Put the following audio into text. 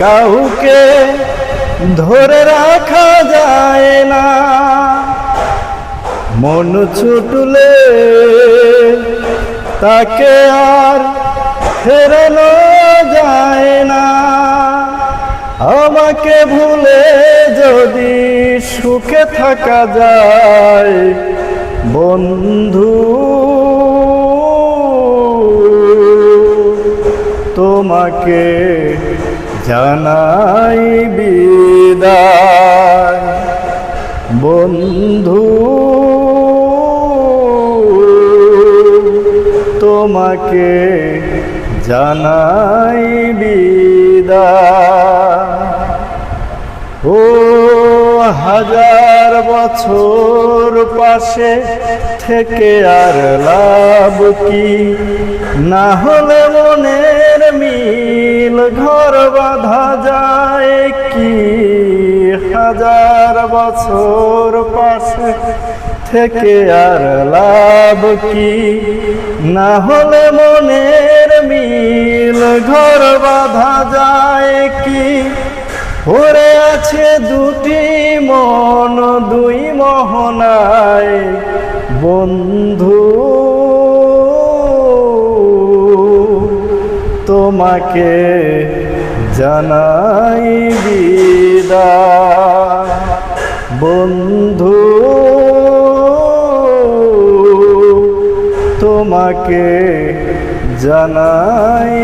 কাউকে ধরে রাখা যায় না। মন ছুটলে তাকে আর ফেরানো যায় না। আমাকে ভুলে যদি সুখে থাকা যায়, বন্ধু। তোমাকে জানাই বিদায়। বন্ধু, তোমাকে জানাই বিদায়। ও হাজার বছর পাশে থেকে আর লাভ কি? না হলে মনের মিল বাঁধা যায় কি? হাজার বছর পাশে থেকে আর লাভ কি? না হলে মনের মিল ঘর বাঁধা যায় কি? পড়ে আছে দুটি মন, দুই মোহনায় বন্ধু। তোমাকে জানাই বিদা। বন্ধু তোমাকে জানাই